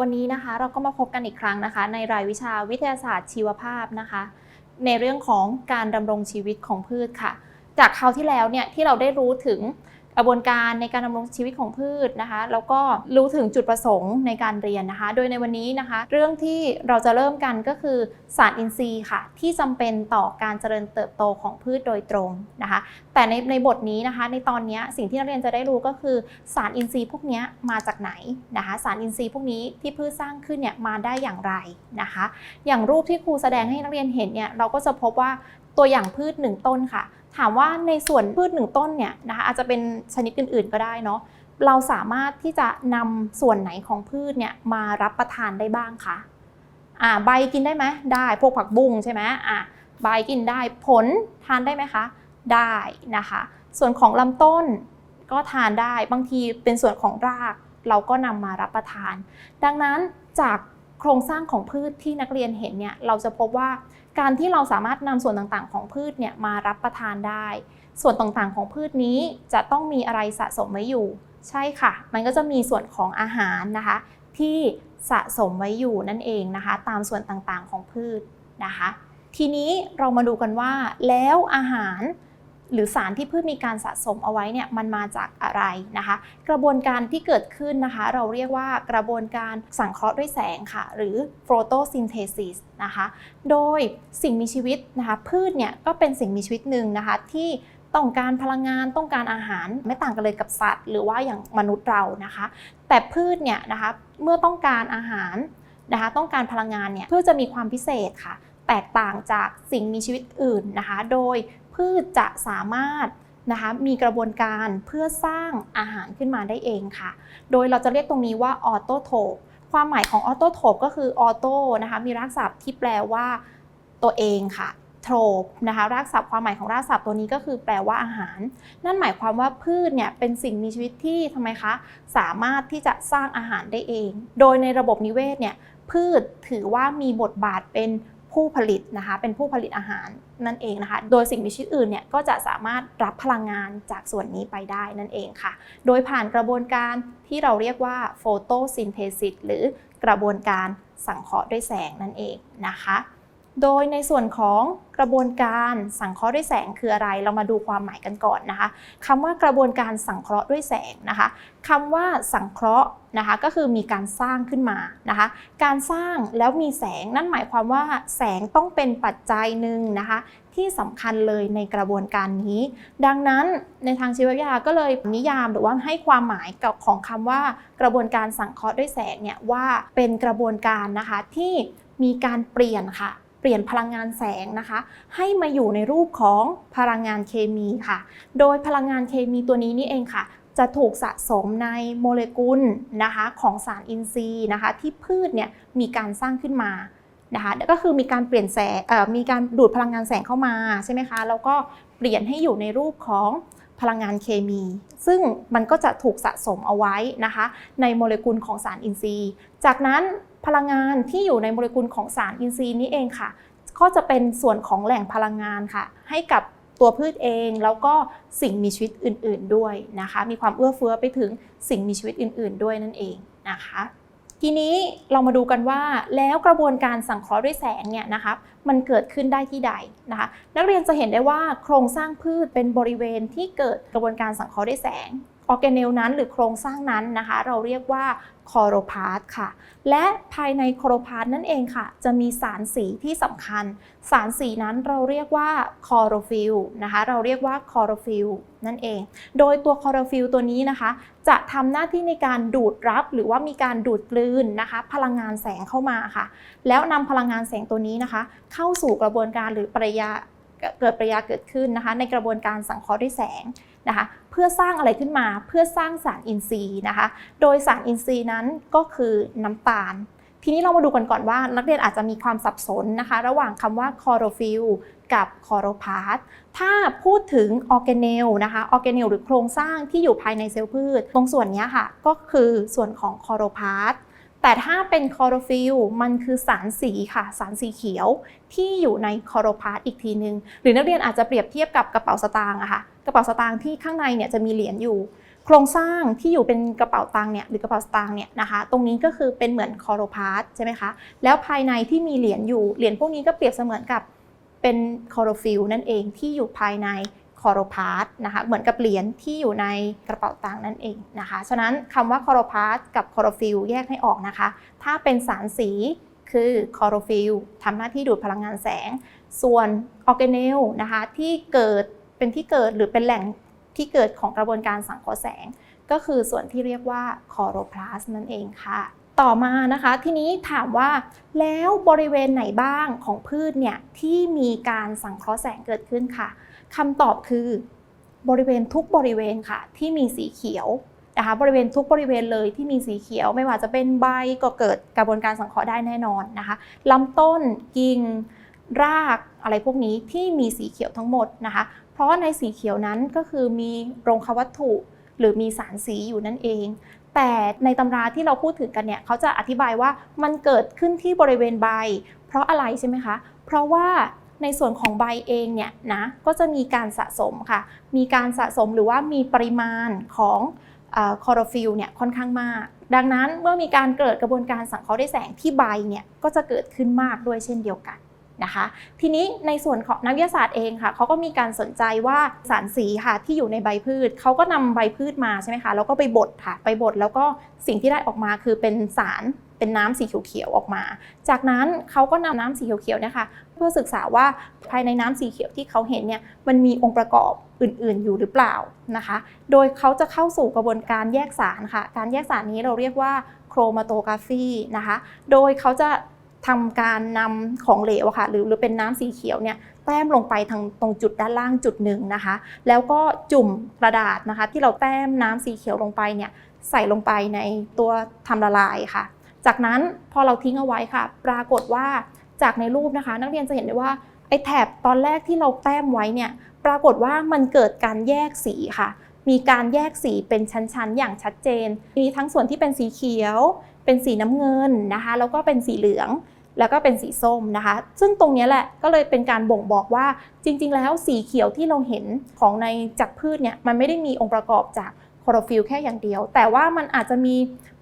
วันนี้นะคะเราก็มาพบกันอีกครั้งนะคะ ในรายวิชาวิทยาศาสตร์ชีวภาพนะคะ ในเรื่องของการดำรงชีวิตของพืชค่ะ จากคราวที่แล้วเนี่ยที่เราได้รู้ถึง กระบวนการในการดำรงชีวิตของพืชนะคะ แล้วก็รู้ถึงจุดประสงค์ในการเรียนนะคะ โดยในวันนี้นะคะ เรื่องที่เราจะเริ่มกันก็คือสารอินทรีย์ค่ะ ที่จำเป็นต่อการเจริญเติบโตของพืชโดยตรงนะคะ แต่ในในบทนี้นะคะ ในตอนนี้สิ่งที่นักเรียนจะได้รู้ก็คือสารอินทรีย์พวกนี้มาจากไหนนะคะ สารอินทรีย์พวกนี้ที่พืชสร้างขึ้นเนี่ยมาได้อย่างไรนะคะ อย่างรูปที่ครูแสดงให้นักเรียนเห็นเนี่ยเราก็จะพบว่า ตัวอย่างพืชหนึ่งต้นค่ะ ถามว่าในส่วนพืชหนึ่งต้นเนี่ยนะคะอาจจะเป็นชนิดอื่น ๆ ก็ได้เนาะเราสามารถที่จะนำส่วนไหนของพืชเนี่ยมารับประทานได้บ้างคะอ่าใบกินได้ไหมได้พวกผักบุ้งใช่ไหมอ่าใบกินได้ผลทานได้ไหมคะ ได้นะคะ ส่วนของลำต้นก็ทานได้บางทีเป็นส่วนของราก เราก็นำมารับประทาน ดังนั้นจากโครงสร้างของพืชที่นักเรียนเห็นเนี่ยเราจะพบว่า การที่เราสามารถนำส่วนต่างๆ ของพืชเนี่ยมารับประทานได้ ส่วนต่างๆของพืชนี้จะต้องมีอะไรสะสมไว้อยู่ ใช่ค่ะ มันก็จะมีส่วนของอาหารนะคะ ที่สะสมไว้อยู่นั่นเองนะคะ ตามส่วนต่างๆของพืชนะคะ ทีนี้เรามาดูกันว่าแล้วอาหาร หรือสารที่พืชมีการสะสมเอาไว้เนี่ยมันมาจากอะไรนะคะ กระบวนการที่เกิดขึ้นนะคะ เราเรียกว่ากระบวนการสังเคราะห์ด้วยแสงค่ะ หรือ photosynthesis นะคะ โดยสิ่งมีชีวิตนะคะพืชเนี่ยก็เป็นสิ่งมีชีวิตหนึ่งนะคะที่ต้องการพลังงานต้องการอาหารไม่ต่างกันเลยกับสัตว์ หรือว่าอย่างมนุษย์เรานะคะ แต่พืชเนี่ยนะคะเมื่อต้องการอาหารนะคะต้องการพลังงานเนี่ยพืชจะมีความพิเศษค่ะ แตกต่างจากสิ่งมีชีวิตอื่นนะคะ โดยพืชจะสามารถนะคะมีกระบวนการเพื่อสร้างอาหารขึ้นมาได้เองค่ะ โดยเราจะเรียกตรงนี้ว่าออโตโทปความหมายของออโตโทปก็คือออโตนะคะมีรากศัพท์ที่แปลว่าตัวเองค่ะโทปนะคะรากศัพท์ความหมายของรากศัพท์ตัวนี้ก็คือแปลว่าอาหาร นั่นหมายความว่าพืชเนี่ยเป็นสิ่งมีชีวิตที่ทำไมคะสามารถที่จะสร้างอาหารได้เอง โดยในระบบนิเวศเนี่ยพืชถือว่ามีบทบาทเป็น ผู้ผลิตนะคะเป็นผู้ผลิตอาหารนั่นเองนะคะ โดยสิ่งมีชีวิตอื่นเนี่ยก็จะสามารถรับพลังงานจากส่วนนี้ไปได้นั่นเองค่ะ โดยผ่านกระบวนการที่เราเรียกว่าโฟโตซินเทซิสหรือกระบวนการสังเคราะห์ด้วยแสงนั่นเองนะคะ โดยในส่วนของกระบวนการสังเคราะห์ด้วยแสงคืออะไร เรามาดูความหมายกันก่อนนะคะคำว่ากระบวนการสังเคราะห์ด้วยแสงนะคะคำว่าสังเคราะห์นะคะก็คือมีการสร้างขึ้นมานะคะการสร้างแล้วมีแสงนั่นหมายความว่าแสงต้องเป็นปัจจัยหนึ่งนะคะที่สำคัญเลยในกระบวนการนี้ ดังนั้นในทางชีววิทยาก็เลยนิยามหรือว่าให้ความหมายกับของคำว่ากระบวนการสังเคราะห์ด้วยแสงเนี่ยว่าเป็นกระบวนการนะคะที่มีการเปลี่ยนค่ะ ปลี่ยนพลังงานแสงนะคะ ให้มาอยู่ในรูปของพลังงานเคมีค่ะ โดยพลังงานเคมีตัวนี้นี่เองค่ะ จะถูกสะสมในโมเลกุลนะคะของสารอินทรีย์นะคะ ที่พืชเนี่ยมีการสร้างขึ้นมานะคะก็คือมีการเปลี่ยนแสงมีการดูดพลังงานแสงเข้ามาใช่ไหมคะแล้วก็เปลี่ยนให้อยู่ในรูปของพลังงานเคมี ซึ่งมันก็จะถูกสะสมเอาไว้นะคะ ในโมเลกุลของสารอินทรีย์ จากนั้น พลังงานที่อยู่ในโมเลกุลของสารอินทรีย์นี้เองค่ะ ก็จะเป็นส่วนของแหล่งพลังงานค่ะ ให้กับตัวพืชเองแล้วก็สิ่งมีชีวิตอื่น ๆด้วยนะคะ มีความเอื้อเฟื้อไปถึงสิ่งมีชีวิตอื่น ๆ ด้วยนั่นเองนะคะ ทีนี้เรามาดูกันว่าแล้วกระบวนการสังเคราะห์ด้วยแสงเนี่ยนะคะมันเกิดขึ้นได้ที่ใดนะคะ นักเรียนจะเห็นได้ว่าโครงสร้างพืชเป็นบริเวณที่เกิดกระบวนการสังเคราะห์ด้วยแสง ออแกเนลนั้นหรือโครงสร้างนั้นนะคะ เราเรียกว่าคอโรพาสค่ะ และภายในคอโรพาสนั่นเองค่ะ จะมีสารสีที่สำคัญ สารสีนั้นเราเรียกว่าคอโรฟิลนะคะ เราเรียกว่าคอโรฟิลนั่นเอง โดยตัวคอโรฟิลตัวนี้นะคะ จะทำหน้าที่ในการดูดรับหรือว่ามีการดูดกลืนนะคะ พลังงานแสงเข้ามาค่ะ แล้วนำพลังงานแสงตัวนี้นะคะ เข้าสู่กระบวนการหรือปริยาเกิดปริยาเกิดขึ้นนะคะ ในกระบวนการสังเคราะห์ด้วยแสงนะคะ พื่อสร้างอะไรขึ้นมาเพื่อสร้างสารอินทรีย์นะคะ โดยสารอินทรีย์นั้นก็คือน้ำตาล ทีนี้เรามาดูกันก่อนว่า นักเรียนอาจจะมีความสับสนนะคะ ระหว่างคำว่าคอโรฟิลกับคอโรพาสถ้าพูดถึงออร์แกเนลนะคะ ออร์แกเนลหรือโครงสร้างที่อยู่ภายในเซลล์พืช ตรงส่วนนี้ค่ะ ก็คือส่วนของคอโรพาสแต่ถ้าเป็นคอโรฟิลมันคือสารสีค่ะ สารสีเขียวที่อยู่ในคอโรพาสอีกทีนึง หรือนักเรียนอาจจะเปรียบเทียบกับกระเป๋าสตางค์อะค่ะ กระเป๋าสตางค์ที่ข้างในเนี่ยจะมีเหรียญอยู่ โครงสร้างที่อยู่เป็นกระเป๋าตังค์เนี่ยหรือกระเป๋าสตางค์เนี่ยนะคะตรงนี้ก็คือเป็นเหมือนคอโรพาสใช่ไหมคะแล้วภายในที่มีเหรียญอยู่เหรียญพวกนี้ก็เปรียบเสมือนกับเป็นคอโรฟิลนั่นเองที่อยู่ภายในคอโรพาสนะคะเหมือนกับเหรียญที่อยู่ในกระเป๋าตังค์นั่นเองนะคะฉะนั้นคำว่าคอโรพาสกับคอโรฟิลแยกให้ออกนะคะ ถ้าเป็นสารสีคือคอโรฟิลทำหน้าที่ดูดพลังงานแสง ส่วนออร์แกเนลนะคะที่เกิด เป็นที่เกิดหรือเป็นแหล่งที่เกิดของกระบวนการสังเคราะห์แสง ก็คือส่วนที่เรียกว่าคอโรพลาสนั่นเองค่ะ ต่อมานะคะทีนี้ถามว่าแล้วบริเวณไหนบ้างของพืชเนี่ยที่มีการสังเคราะห์แสงเกิดขึ้นค่ะคำตอบคือบริเวณทุกบริเวณค่ะที่มีสีเขียวนะคะบริเวณทุกบริเวณเลยที่มีสีเขียว ไม่ว่าจะเป็นใบก็เกิดกระบวนการสังเคราะห์ได้แน่นอนนะคะลำต้นกิ่งรากอะไรพวกนี้ที่มีสีเขียวทั้งหมดนะคะ เพราะในสีเขียวนั้นก็คือมีโรงควัตถุ หรือมีสารสีอยู่นั่นเอง แต่ในตำราที่เราพูดถึงกันเนี่ยเขาจะอธิบายว่ามันเกิดขึ้นที่บริเวณใบ เพราะอะไรใช่ไหมคะ เพราะว่าในส่วนของใบเองเนี่ยนะก็จะมีการสะสมค่ะ มีการสะสมหรือว่ามีปริมาณของคอโรฟิลเนี่ยค่อนข้างมาก ดังนั้นเมื่อมีการเกิดกระบวนการสังเคราะห์ด้วยแสงที่ใบเนี่ยก็จะเกิดขึ้นมากด้วยเช่นเดียวกัน นะคะ ทีนี้ในส่วนของนักวิทยาศาสตร์เองค่ะเขาก็มีการสนใจว่าสารสีค่ะที่อยู่ในใบพืชเขาก็นำใบพืชมาใช่ไหมคะแล้วก็ไปบดค่ะไปบดแล้วก็สิ่งที่ได้ออกมาคือเป็นสารเป็นน้ำสีเขียวๆออกมา จากนั้นเขาก็นำน้ำสีเขียวๆเนี่ยค่ะเพื่อศึกษาว่าภายในน้ำสีเขียวที่เขาเห็นเนี่ยมันมีองค์ประกอบอื่นๆ อยู่หรือเปล่านะคะ โดยเขาจะเข้าสู่กระบวนการแยกสารค่ะ การแยกสารนี้เราเรียกว่าโครมาโตกราฟีนะคะ โดยเขาจะ ทำการนำของเหลวอะค่ะหรือหรือเป็นน้ำสีเขียวเนี่ยแต้มลงไปทางตรงจุดด้านล่างจุดหนึ่งนะคะ แล้วก็จุ่มกระดาษนะคะ ที่เราแต้มน้ำสีเขียวลงไปเนี่ยใส่ลงไปในตัวทำละลายค่ะ จากนั้นพอเราทิ้งเอาไว้ค่ะ ปรากฏว่าจากในรูปนะคะ นักเรียนจะเห็นได้ว่าไอ้แถบตอนแรกที่เราแต้มไว้เนี่ยปรากฏว่ามันเกิดการแยกสีค่ะ มีการแยกสีเป็นชั้นๆ อย่างชัดเจน มีทั้งส่วนที่เป็นสีเขียว เป็นสีน้ำเงินนะคะ แล้วก็เป็นสีเหลือง แล้วก็เป็นสีส้มนะคะ ซึ่งตรงนี้แหละก็เลยเป็นการบ่งบอกว่าจริง ๆ แล้วสีเขียวที่เราเห็นของในจากพืชเนี่ยมันไม่ได้มีองค์ประกอบจากคลอโรฟิลแค่อย่างเดียว แต่ว่ามันอาจจะมี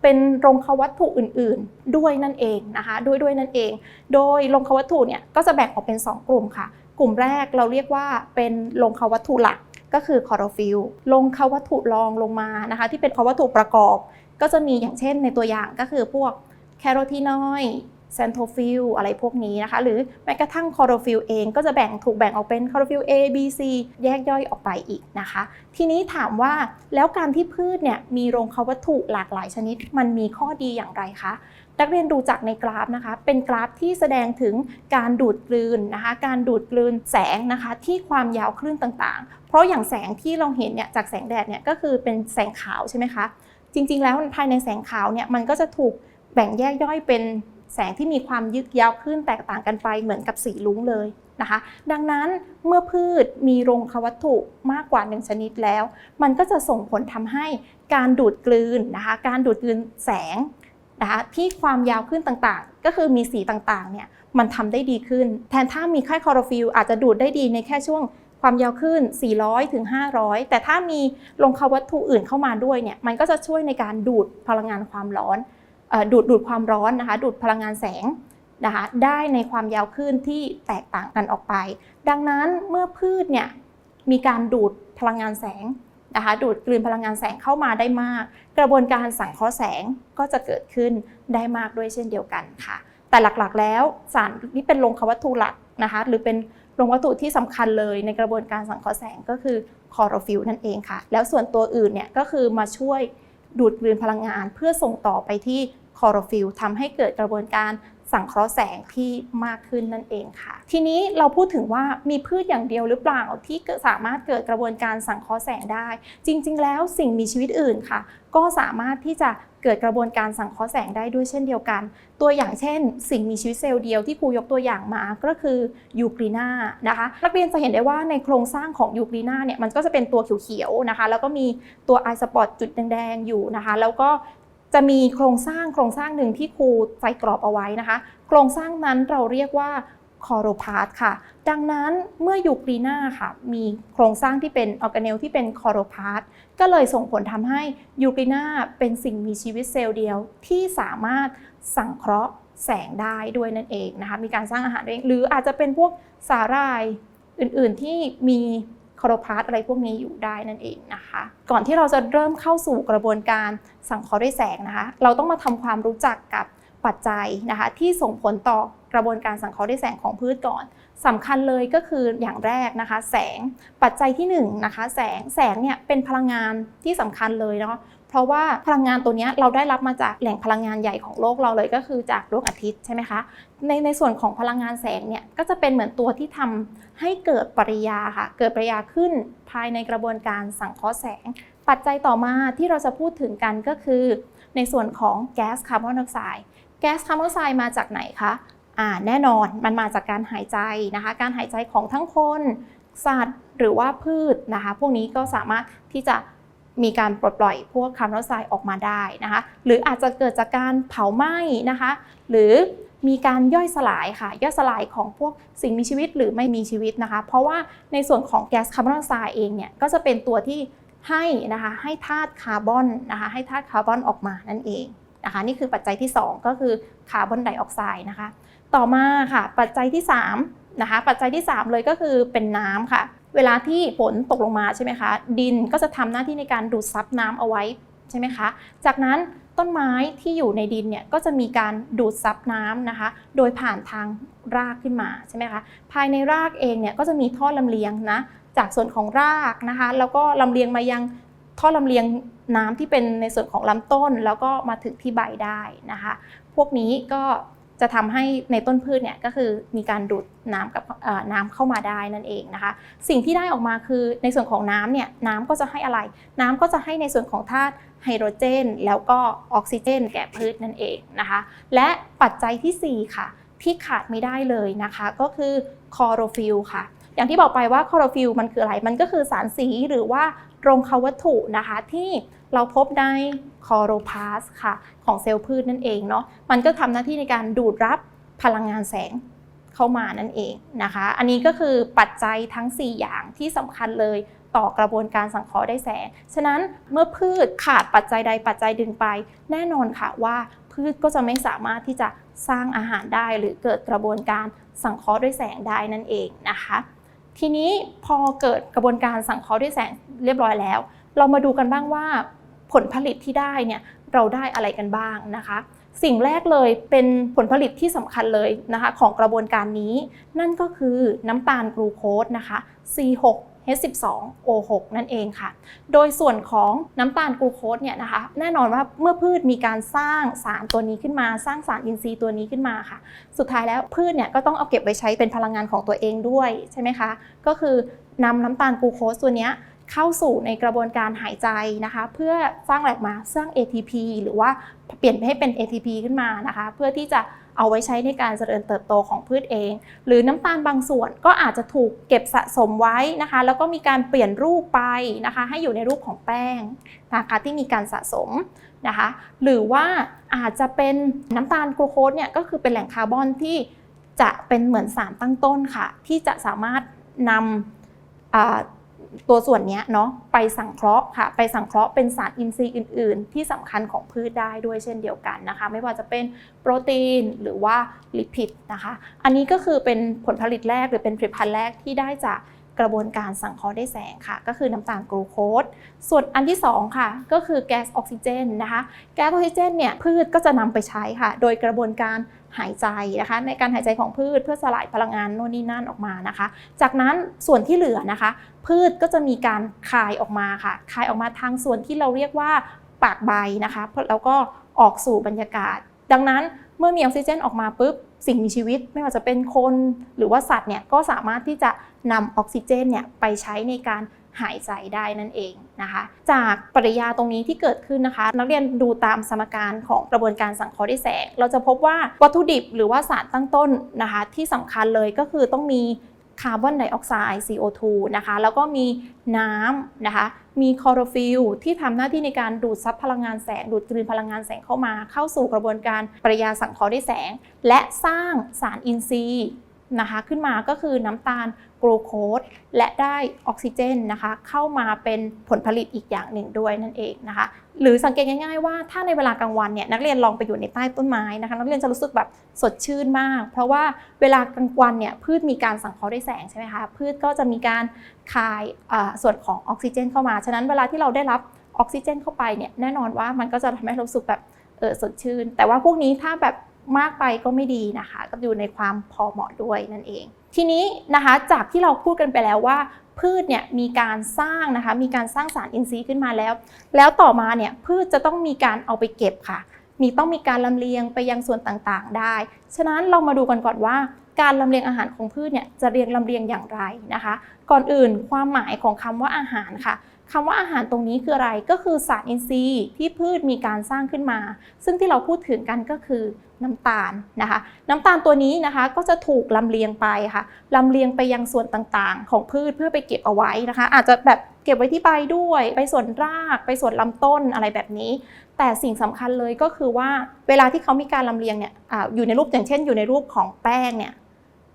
เป็นรงควัตถุอื่น ๆ ด้วยนั่นเองนะคะด้วยด้วยนั่นเอง โดยรงควัตถุเนี่ยก็จะแบ่งออกเป็น 2 กลุ่มค่ะ กลุ่มแรกเราเรียกว่าเป็นรงควัตถุหลักก็คือคลอโรฟิลลงควัตถุรองลงมานะคะที่เป็นควัตถุประกอบ ก็จะมีอย่างเช่นในตัวอย่างก็คือพวกแคโรทีนอยด์ เซนโทฟิลอะไรพวกนี้นะคะ หรือแม้กระทั่งคอโรฟิลเองก็จะแบ่งถูกแบ่งออกเป็นคอโรฟิล A B C แยกย่อยออกไปอีกนะคะ ทีนี้ถามว่าแล้วการที่พืชเนี่ยมีโรงคาวัตถุหลากหลายชนิด มันมีข้อดีอย่างไรคะนักเรียนดูจากในกราฟนะคะ เป็นกราฟที่แสดงถึงการดูดกลืนนะคะ การดูดกลืนแสงนะคะที่ความยาวคลื่นต่างๆ เพราะอย่างแสงที่เราเห็นเนี่ยจากแสงแดดเนี่ยก็คือเป็นแสงขาวใช่ไหมคะ จริงๆ แล้วภายในแสงขาวเนี่ยมันก็จะถูกแบ่งแยกย่อยเป็น แสงที่มีความยืดยาวขึ้นแตกต่างกันไปเหมือนกับสีลุ้งเลยนะคะ ดังนั้นเมื่อพืชมีโรงควัตถุมากกว่าหนึ่งชนิดแล้ว มันก็จะส่งผลทำให้การดูดกลืนนะคะ การดูดกลืนแสงนะคะที่ความยาวขึ้นต่างๆ ก็คือมีสีต่างๆเนี่ยมันทำได้ดีขึ้น แทนถ้ามีแค่คลอโรฟิลอาจจะดูดได้ดีในแค่ช่วงความยาวขึ้น 400 ถึง 500 แต่ถ้ามีโรงควัตถุอื่นเข้ามาด้วยเนี่ย มันก็จะช่วยในการดูดพลังงานความร้อน ดูดดูดความร้อนนะคะ ดูดพลังงานแสงนะคะ ได้ในความยาวคลื่นที่แตกต่างกันออกไป ดังนั้นเมื่อพืชเนี่ยมีการดูดพลังงานแสงนะคะ ดูดกลืนพลังงานแสงเข้ามาได้มาก กระบวนการสังเคราะห์แสงก็จะเกิดขึ้นได้มากด้วยเช่นเดียวกันค่ะ แต่หลักๆ แล้วสารนี้เป็นโรงควัตถุหลักนะคะ หรือเป็นโรงวัตถุที่สำคัญเลยในกระบวนการสังเคราะห์แสงก็คือคลอโรฟิลนั่นเองค่ะ แล้วส่วนตัวอื่นเนี่ยก็คือมาช่วย ดูดกลืนพลังงาน เพื่อส่งต่อไปที่คลอโรฟิลทำให้เกิดกระบวนการสังเคราะห์แสงที่มากขึ้นนั่นเองค่ะ ทีนี้เราพูดถึงว่ามีพืชอย่างเดียวหรือเปล่าที่สามารถเกิดกระบวนการสังเคราะห์แสงได้ จริง ๆ แล้วสิ่งมีชีวิตอื่นค่ะ ก็สามารถที่จะ เกิดกระบวนการสังเคราะห์แสงได้ด้วยเช่นเดียวกัน ตัวอย่างเช่น สิ่งมีชีวิตเซลล์เดียวที่ครูยกตัวอย่างมาก็คือยูกรีนานะคะนักเรียนจะเห็นได้ว่าในโครงสร้างของยูกรีนาเนี่ยมันก็จะเป็นตัวเขียวๆนะคะ แล้วก็มีตัวไอสปอตจุดแดงๆอยู่นะคะ แล้วก็จะมีโครงสร้างโครงสร้างหนึ่งที่ครูใส่กรอบเอาไว้นะคะ โครงสร้างนั้นเราเรียกว่า คอโรพาสค่ะ ดังนั้นเมื่อยูกรีนาค่ะ มีโครงสร้างที่เป็นออร์แกเนลที่เป็นคอโรพาสก็เลยส่งผลทำให้ยูกรีนาเป็นสิ่งมีชีวิตเซลล์เดียวที่สามารถสังเคราะห์แสงได้ด้วยนั่นเองนะคะมีการสร้างอาหารเอง หรืออาจจะเป็นพวกสาหร่ายอื่นๆที่มีคอโรพาสอะไรพวกนี้อยู่ได้นั่นเองนะคะ ก่อนที่เราจะเริ่มเข้าสู่กระบวนการสังเคราะห์ด้วยแสงนะคะ เราต้องมาทำความรู้จักกับปัจจัยนะคะที่ส่งผลต่อ กระบวนการสังเคราะห์ด้วยแสงของพืชก่อนสำคัญเลยก็คืออย่างแรกนะคะ แสงปัจจัยที่1นงนะคะแสงแสงเนี่ยเป็นพลังงานที่สำคัญเลยเนาะเพราะว่าพลังงานตัวเนี้ยเราได้รับมาจากแหล่งพลังงานใหญ่ของโลกเราเลยก็คือจากดวงอาทิตย์ใช่ไหมคะในในส่วนของพลังงานแสงเนี่ยก็จะเป็นเหมือนตัวที่ทำให้เกิดปริยาค่ะเกิดปริยาขึ้นภายในกระบวนการสังเคราะห์แสง ปัจจัยต่อมาที่เราจะพูดถึงกันก็คือ ในส่วนของแก๊สคาร์บอนไดออกไซด์แก๊สคาร์บอนไดออกไซด์มาจากไหนคะ แน่นอนมันมาจากการหายใจนะคะ การหายใจของทั้งคนสัตว์หรือว่าพืชนะคะ พวกนี้ก็สามารถที่จะมีการปลดปล่อยพวกคาร์บอนไดออกไซด์ออกมาได้นะคะ หรืออาจจะเกิดจากการเผาไหม้นะคะ หรือมีการย่อยสลายค่ะ ย่อยสลายของพวกสิ่งมีชีวิตหรือไม่มีชีวิตนะคะ เพราะว่าในส่วนของแก๊สคาร์บอนไดออกไซด์เองเนี่ยก็จะเป็นตัวที่ให้นะคะให้ธาตุคาร์บอนนะคะให้ธาตุคาร์บอนออกมานั่นเองนะคะ นี่คือปัจจัยที่ 2 ก็คือคาร์บอนไดออกไซด์นะคะ ต่อมาค่ะ ปัจจัยที่3นะคะ ปัจจัยที่ 3 เลยก็คือเป็นน้ำค่ะ เวลาที่ฝนตกลงมาใช่ไหมคะ ดินก็จะทำหน้าที่ในการดูดซับน้ำเอาไว้ใช่ไหมคะ จากนั้นต้นไม้ที่อยู่ในดินเนี่ยก็จะมีการดูดซับน้ำนะคะ โดยผ่านทางรากขึ้นมาใช่ไหมคะ ภายในรากเองเนี่ยก็จะมีท่อลำเลียงนะ จากส่วนของรากนะคะ แล้วก็ลำเลียงมายังท่อลำเลียงน้ำที่เป็นในส่วนของลำต้น แล้วก็มาถึงที่ใบได้นะคะ พวกนี้ก็ จะทำให้ในต้นพืชเนี่ยก็คือมีการดูดน้ำกับน้ำเข้ามาได้นั่นเองนะคะ สิ่งที่ได้ออกมาคือในส่วนของน้ำเนี่ยน้ำก็จะให้อะไร น้ำก็จะให้ในส่วนของธาตุไฮโดรเจน แล้วก็ออกซิเจน แก่พืชนั่นเองนะคะ และปัจจัยทีสี่ 4 ค่ะ ที่ขาดไม่ได้เลยนะคะ ก็คือคอโรฟิลค่ะ อย่างที่บอกไปว่าคอโรฟิลมันคืออะไรมันก็คือสารสีหรือว่าโรงเขาวัตถุนะคะที่ เราพบในคอโรพลาสค่ะ ของเซลล์พืชนั่นเองเนาะมันก็ทำหน้าที่ในการดูดรับพลังงานแสงเข้ามานั่นเองนะคะ อันนี้ก็คือปัจจัยทั้ง 4 อย่างที่สำคัญเลยต่อกระบวนการสังเคราะห์ได้แสง ฉะนั้นเมื่อพืชขาดปัจจัยใดปัจจัยดึงไป แน่นอนค่ะว่าพืชก็จะไม่สามารถที่จะสร้างอาหารได้ หรือเกิดกระบวนการสังเคราะห์ด้วยแสงได้นั่นเองนะคะ ทีนี้พอเกิดกระบวนการสังเคราะห์ด้วยแสงเรียบร้อยแล้ว เรามาดูกันบ้างว่า ผลผลิตที่ได้เนี่ยเราได้อะไรกันบ้างนะคะ สิ่งแรกเลยเป็นผลผลิตที่สำคัญเลยนะคะของกระบวนการนี้ นั่นก็คือน้ำตาลกลูโคสนะคะ C6 H12O6 นั่นเองค่ะ โดยส่วนของน้ำตาลกลูโคสเนี่ยนะคะ แน่นอนว่าเมื่อพืชมีการสร้างสารตัวนี้ขึ้นมา สร้างสารอินทรีย์ตัวนี้ขึ้นมาค่ะ สุดท้ายแล้วพืชเนี่ยก็ต้องเอาเก็บไว้ใช้เป็นพลังงานของตัวเองด้วยใช่ไหมคะ ก็คือนำน้ำตาลกลูโคสตัวเนี้ย เข้าสู่ในกระบวนการหายใจนะคะ เพื่อสร้างแหลกมาสร้าง ATP หรือว่าเปลี่ยนให้เป็น ATP ขึ้นมานะคะ เพื่อที่จะเอาไว้ใช้ในการเจริญเติบโตของพืชเอง หรือน้ำตาลบางส่วนก็อาจจะถูกเก็บสะสมไว้นะคะ แล้วก็มีการเปลี่ยนรูปไปนะคะ ให้อยู่ในรูปของแป้งนะคะที่มีการสะสมนะคะ หรือว่าอาจจะเป็นน้ำตาลกลูโคสเนี่ยก็คือเป็นแหล่งคาร์บอนที่จะเป็นเหมือนสารตั้งต้นค่ะ ที่จะสามารถนำ ตัวส่วนนี้เนาะไปสังเคราะห์ค่ะ ไปสังเคราะห์เป็นสารอินทรีย์อื่น ๆ ที่สำคัญของพืชได้ด้วยเช่นเดียวกันนะคะ ไม่ว่าจะเป็นโปรตีนหรือว่าลิพิดนะคะ อันนี้ก็คือเป็นผลผลิตแรกหรือเป็นผลิตภัณฑ์แรกที่ได้จาก กระบวนการสังเคราะห์ได้แสงค่ะ ก็คือน้ำตาลกลูโคสส่วนอันที่2ค่ะก็คือแก๊สออกซิเจนนะคะ แก๊สออกซิเจนเนี่ยพืชก็จะนำไปใช้ค่ะ โดยกระบวนการหายใจนะคะ ในการหายใจของพืชเพื่อสลายพลังงานโน่นนี่นั่นออกมานะคะ จากนั้นส่วนที่เหลือนะคะ พืชก็จะมีการคายออกมาค่ะคายออกมาทางส่วนที่เราเรียกว่าปากใบนะคะแล้วก็ออกสู่บรรยากาศ ดังนั้นเมื่อมีออกซิเจนออกมาปุ๊บ สิ่งมีชีวิตไม่ว่าจะเป็นคนหรือว่าสัตว์เนี่ยก็สามารถที่จะนำออกซิเจนเนี่ยไปใช้ในการหายใจได้นั่นเองนะคะ จากปริยาตรงนี้ที่เกิดขึ้นนะคะ นักเรียนดูตามสมการของกระบวนการสังเคราะห์ด้วยแสง เราจะพบว่าวัตถุดิบหรือว่าสารตั้งต้นนะคะ ที่สำคัญเลยก็คือต้องมี คาร์บอนไดออกไซด์ CO2 นะคะ แล้วก็มีน้ำนะคะ มีคลอโรฟิลที่ทำหน้าที่ในการดูดซับพลังงานแสง ดูดกลืนพลังงานแสงเข้ามา เข้าสู่กระบวนการปริยาสังเคราะห์ด้วยแสง และสร้างสารอินทรีย์นะคะขึ้นมาก็คือน้ำตาลกลูโคสและได้ออกซิเจนนะคะ เข้ามาเป็นผลผลิตอีกอย่างหนึ่งด้วยนั่นเองนะคะ หรือสังเกตง่ายๆว่าถ้าในเวลากลางวันเนี่ยนักเรียนลองไปอยู่ในใต้ต้นไม้นะคะนักเรียนจะรู้สึกแบบสดชื่นมาก เพราะว่าเวลากลางวันเนี่ยพืชมีการสังเคราะห์ด้วยแสงใช่ไหมคะพืชก็จะมีการคายส่วนของออกซิเจน เข้ามาฉะนั้นเวลาที่เราได้รับออกซิเจน เข้าไปเนี่ยแน่นอนว่ามันก็จะทำให้เรารู้สึกแบบเออสดชื่น แต่ว่าพวกนี้ถ้าแบบมากไปก็ไม่ดีนะคะ ก็อยู่ในความพอเหมาะด้วยนั่นเอง ทีนี้นะคะจากที่เราพูดกันไปแล้วว่า พืชเนี่ยมีการสร้างนะคะมีการสร้างสารอินทรีย์ขึ้นมาแล้ว แล้วต่อมาเนี่ยพืชจะต้องมีการเอาไปเก็บค่ะ มีต้องมีการลำเลียงไปยังส่วนต่างๆ ได้ ฉะนั้นเรามาดูกันก่อนว่า การลำเลียงอาหารของพืชเนี่ยจะเรียงลำเลียงอย่างไรนะคะ ก่อนอื่นความหมายของคำว่าอาหารค่ะ คำว่าอาหารตรงนี้คืออะไรก็คือสารอินทรีย์ที่พืชมีการสร้างขึ้นมา ซึ่งที่เราพูดถึงกันก็คือน้ำตาลนะคะ น้ำตาลตัวนี้นะคะก็จะถูกลำเลียงไปค่ะลำเลียงไปยังส่วนต่างๆ ของพืชเพื่อไปเก็บเอาไว้นะคะ อาจจะแบบเก็บไว้ที่ใบด้วย ไปส่วนรากไปส่วนลำต้นอะไรแบบนี้ แต่สิ่งสำคัญเลยก็คือว่าเวลาที่เขามีการลำเลียงเนี่ยออยู่ในรูปอย่างเช่น อยู่ในรูปของแป้งเนี่ย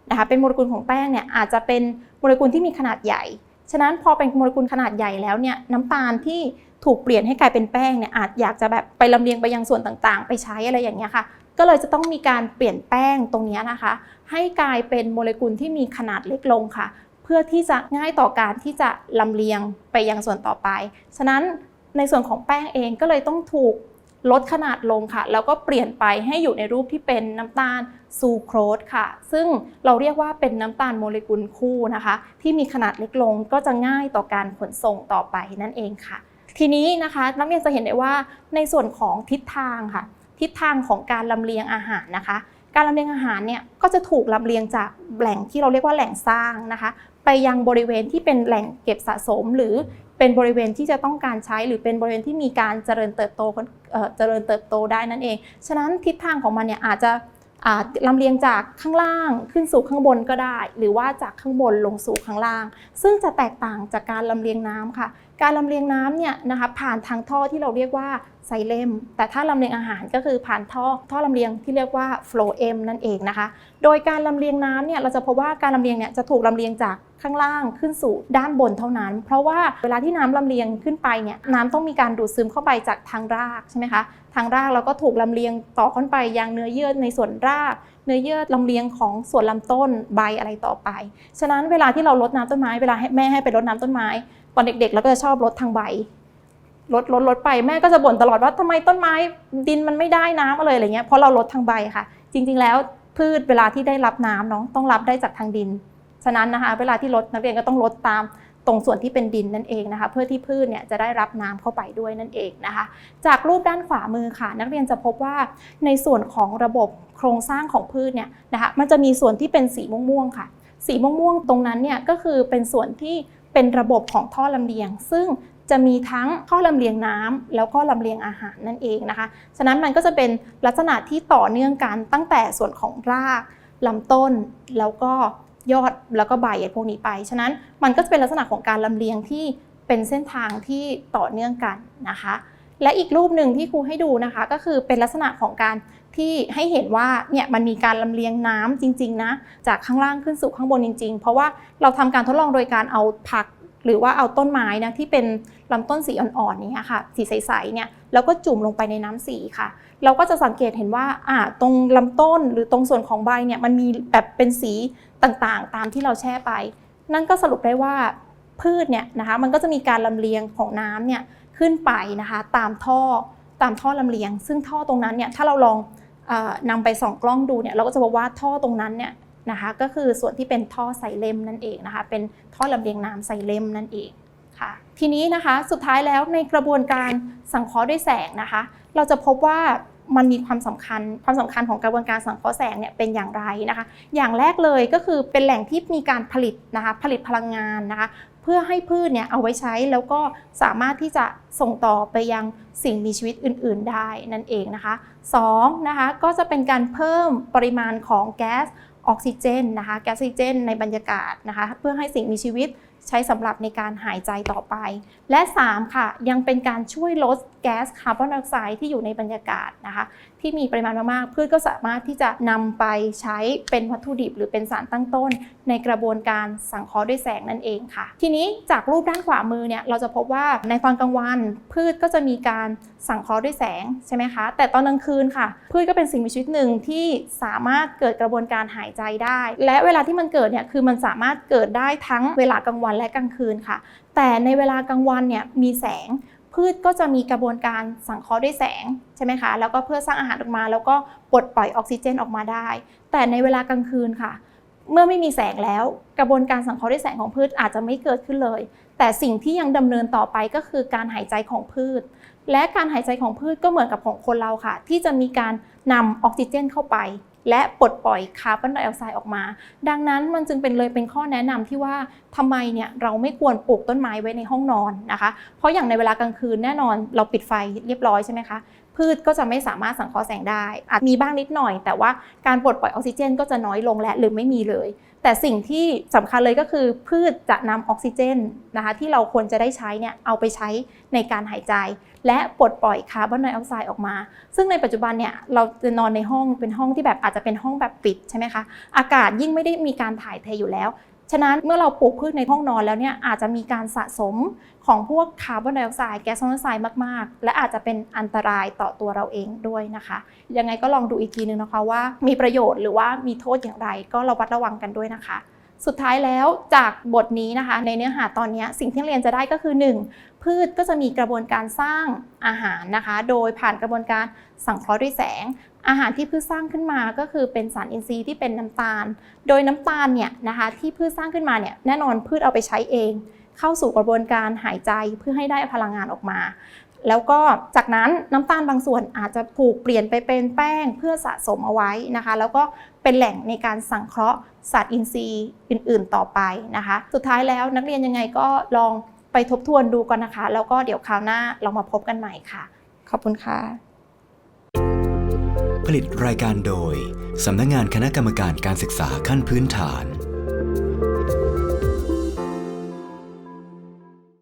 นะคะเป็นโมเลกุลของแป้งเนี่ยอาจจะเป็นโมเลกุลที่มีขนาดใหญ่ ฉะนั้นพอเป็นโมเลกุลขนาดใหญ่แล้วเนี่ยน้ำตาลที่ถูกเปลี่ยนให้กลายเป็นแป้งเนี่ยอาจอยากจะแบบไปลำเลียงไปยังส่วนต่างๆ ไปใช้อะไรอย่างเงี้ยค่ะ ก็เลยจะต้องมีการเปลี่ยนแป้งตรงเนี้ยนะคะ ให้กลายเป็นโมเลกุลที่มีขนาดเล็กลงค่ะ เพื่อที่จะง่ายต่อการที่จะลำเลียงไปยังส่วนต่อไป ฉะนั้นในส่วนของแป้งเองก็เลยต้องถูกลดขนาดลงค่ะ แล้วก็เปลี่ยนไปให้อยู่ในรูปที่เป็นน้ำตาล ซูโครสค่ะ ซึ่งเราเรียกว่าเป็นน้ำตาลโมเลกุลคู่นะคะ ที่มีขนาดเล็กลงก็จะง่ายต่อการขนส่งต่อไปนั่นเองค่ะ ทีนี้นะคะนักเรียนจะเห็นได้ว่าในส่วนของทิศทางค่ะ ทิศทางของการลำเลียงอาหารนะคะ การลำเลียงอาหารเนี่ยก็จะถูกลำเลียงจากแหล่งที่เราเรียกว่าแหล่งสร้างนะคะ ไปยังบริเวณที่เป็นแหล่งเก็บสะสมหรือเป็นบริเวณที่จะต้องการใช้หรือเป็นบริเวณที่มีการเจริญเติบโตเจริญเติบโตได้นั่นเอง ฉะนั้นทิศทางของมันเนี่ยอาจจะ ลำเลียงจากข้างล่างขึ้นสู่ข้างบนก็ได้ หรือว่าจากข้างบนลงสู่ข้างล่าง ซึ่งจะแตกต่างจากการลำเลียงน้ำค่ะ การลำเลียงน้ำเนี่ยนะคะผ่านทางท่อที่เราเรียกว่าไซเลมแต่ถ้าลำเลียงอาหารก็คือผ่านท่อท่อลำเลียงที่เรียกว่าโฟลเอมนั่นเองนะคะ โดยการลำเลียงน้ำเนี่ยเราจะพบว่าการลำเลียงเนี่ยจะถูกลำเลียงจากข้างล่างขึ้นสู่ด้านบนเท่านั้น เพราะว่าเวลาที่น้ำลำเลียงขึ้นไปเนี่ยน้ำต้องมีการดูดซึมเข้าไปจากทางรากใช่ไหมคะ ทางรากแล้วก็ถูกลำเลียงต่อขึ้นไปยังเนื้อเยื่อในส่วนราก เนื้อเยื่อลำเลียงของส่วนลำต้นใบอะไรต่อไป ฉะนั้นเวลาที่เราลดน้ำต้นไม้เวลาแม่ให้ไปรดน้ำต้นไม้ ตอนเด็กๆเราก็จะชอบลดทางใบลดลดลดไปแม่ก็จะบ่นตลอดว่าทำไมต้นไม้ดินมันไม่ได้น้ำอะไรอะไรเงี้ยเพราะเราลดทางใบค่ะ จริง ๆ แล้วพืชเวลาที่ได้รับน้ำเนาะต้องรับได้จากทางดิน ฉะนั้นนะคะ เวลาที่ลดนักเรียนก็ต้องลดตาม ตรงส่วนที่เป็นดินนั่นเองนะคะ เพื่อที่พืชเนี่ยจะได้รับน้ำเข้าไปด้วยนั่นเองนะคะ จากรูปด้านขวามือค่ะ นักเรียนจะพบว่าในส่วนของระบบโครงสร้างของพืชเนี่ยนะคะมันจะมีส่วนที่เป็นสีม่วงๆค่ะ สีม่วงๆตรงนั้นเนี่ยก็คือเป็นส่วนที่เป็นระบบของท่อลำเลียง ซึ่งจะมีทั้งท่อลำเลียงน้ำแล้วก็ลำเลียงอาหารนั่นเองนะคะ ฉะนั้นมันก็จะเป็นลักษณะที่ต่อเนื่องกันตั้งแต่ส่วนของรากลำต้นแล้วก็ ยอดแล้วก็ใบไอ้พวกนี้ไป ฉะนั้นมันก็จะเป็นลักษณะของการลำเลียงที่เป็นเส้นทางที่ต่อเนื่องกันนะคะ และอีกรูปหนึ่งที่ครูให้ดูนะคะ ก็คือเป็นลักษณะของการที่ให้เห็นว่าเนี่ยมันมีการลำเลียงน้ำจริง ๆ นะ จากข้างล่างขึ้นสู่ข้างบนจริง ๆ เพราะว่าเราทำการทดลองโดยการเอาผัก หรือว่าเอาต้นไม้นะที่เป็นลำต้นสีอ่อนๆนี้ค่ะ สีใสๆเนี่ยแล้วก็จุ่มลงไปในน้ำสีค่ะ เราก็จะสังเกตเห็นว่าอ่าตรงลำต้นหรือตรงส่วนของใบเนี่ยมันมีแบบเป็นสีต่างๆ ตามที่เราแช่ไป นั่นก็สรุปได้ว่าพืชเนี่ยนะคะมันก็จะมีการลำเลียงของน้ำเนี่ยขึ้นไปนะคะตามท่อตามท่อลำเลียง ซึ่งท่อตรงนั้นเนี่ยถ้าเราลองออนำไปส่องกล้องดูเนี่ยเราก็จะพบว่าท่อตรงนั้นเนี่ย นะคะก็คือส่วนที่เป็นท่อไซเลมนั่นเองนะคะเป็นท่อลำเลียงน้ำไซเลมนั่นเองค่ะทีนี้นะคะสุดท้ายแล้วในกระบวนการสังเคราะห์ด้วยแสงนะคะ เราจะพบว่ามันมีความสำคัญความสำคัญของกระบวนการสังเคราะห์แสงเนี่ยเป็นอย่างไรนะคะ อย่างแรกเลยก็คือเป็นแหล่งที่มีการผลิตนะคะผลิตพลังงานนะคะ เพื่อให้พืชเนี่ยเอาไว้ใช้แล้วก็สามารถที่จะส่งต่อไปยังสิ่งมีชีวิตอื่น ๆ ได้นั่นเองนะคะสองนะคะก็จะเป็นการเพิ่มปริมาณของแก๊ส ออกซิเจนนะคะแก๊สออกซิเจน ในบรรยากาศนะคะเพื่อให้สิ่งมีชีวิตใช้สำหรับในการหายใจต่อไป และ 3 ค่ะ ยังเป็นการช่วยลดแก๊สคาร์บอนไดออกไซด์ที่อยู่ในบรรยากาศนะคะ ที่มีปริมาณมากๆ พืชก็สามารถที่จะนำไปใช้เป็นวัตถุดิบ หรือเป็นสารตั้งต้น ในกระบวนการสังเคราะห์ด้วยแสงนั่นเองค่ะ ทีนี้จากรูปด้านขวามือเนี่ยเราจะพบว่าในตอนกลางวันพืชก็จะมีการสังเคราะห์ด้วยแสงใช่ไหมคะ แต่ตอนกลางคืนค่ะ พืชก็เป็นสิ่งมีชีวิตหนึ่งที่สามารถเกิดกระบวนการหายใจได้ และเวลาที่มันเกิดเนี่ยคือมันสามารถเกิดได้ทั้งเวลากลางวันและกลางคืนค่ะ แต่ในเวลากลางวันเนี่ยมีแสง พืชก็จะมีกระบวนการสังเคราะห์ด้วยแสงใช่ไหมคะ แล้วก็เพื่อสร้างอาหารออกมา แล้วก็ปลดปล่อยออกซิเจนออกมาได้ แต่ในเวลากลางคืนค่ะ เมื่อไม่มีแสงแล้ว กระบวนการสังเคราะห์ด้วยแสงของพืชอาจจะไม่เกิดขึ้นเลย แต่สิ่งที่ยังดำเนินต่อไปก็คือการหายใจของพืช และการหายใจของพืชก็เหมือนกับของคนเราค่ะ ที่จะมีการนำออกซิเจนเข้าไปและปลดปล่อยคาร์บอนไดออกไซด์ออกมา ดังนั้นมันจึงเป็นเลยเป็นข้อแนะนำที่ว่าทำไมเนี่ยเราไม่ควรปลูกต้นไม้ไว้ในห้องนอนนะคะ เพราะอย่างในเวลากลางคืนแน่นอนเราปิดไฟเรียบร้อยใช่ไหมคะ พืชก็จะไม่สามารถสังเคราะห์แสงได้ อาจมีบ้างนิดหน่อย แต่ว่าการปลดปล่อยออกซิเจน ก็จะน้อยลงและหรือไม่มีเลย แต่สิ่งที่สำคัญเลยก็คือพืชจะนำออกซิเจนนะคะที่เราควรจะได้ใช้เนี่ยเอาไปใช้ในการหายใจ และปลดปล่อยคาร์บอนไดออกไซด์ออกมา ซึ่งในปัจจุบันเนี่ยเราจะนอนในห้องเป็นห้องที่แบบอาจจะเป็นห้องแบบปิดใช่ไหมคะอากาศยิ่งไม่ได้มีการถ่ายเทอยู่แล้ว ฉะนั้นเมื่อเราปลูกพืชในห้องนอนแล้วเนี่ยอาจจะมีการสะสมของพวกคาร์บอนไดออกไซด์แก๊สคาร์บอนไดออกไซด์มากๆ และอาจจะเป็นอันตรายต่อตัวเราเองด้วยนะคะ ยังไงก็ลองดูอีกทีนึงนะคะว่า มีประโยชน์หรือว่ามีโทษอย่างไร ก็ระวัดระวังกันด้วยนะคะ สุดท้ายแล้วจากบทนี้นะคะ ในเนื้อหาตอนนี้สิ่งที่เรียนจะได้ก็คือ 1. พืชก็จะมีกระบวนการสร้างอาหารนะคะ โดยผ่านกระบวนการสังเคราะห์ด้วยแสง อาหารที่พืชสร้างขึ้นมาก็คือเป็นสารอินทรีย์ที่เป็นน้ำตาล โดยน้ำตาลเนี่ยนะคะที่พืชสร้างขึ้นมาเนี่ยแน่นอนพืชเอาไปใช้เอง เข้าสู่กระบวนการหายใจเพื่อให้ได้พลังงานออกมา แล้วก็จากนั้นน้ำตาลบางส่วนอาจจะถูกเปลี่ยนไปเป็นแป้งเพื่อสะสมเอาไว้นะคะ แล้วก็เป็นแหล่งในการสังเคราะห์สัตว์อินทรีย์อื่น ๆ ต่อไปนะคะ สุดท้ายแล้วนักเรียนยังไงก็ลอง ไปทบทวนดูก่อนนะคะ แล้วก็เดี๋ยวคราวหน้าเรามาพบกันใหม่ค่ะ ขอบคุณค่ะ ผลิตรายการโดยสำนักงานคณะกรรมการการศึกษาขั้นพื้นฐาน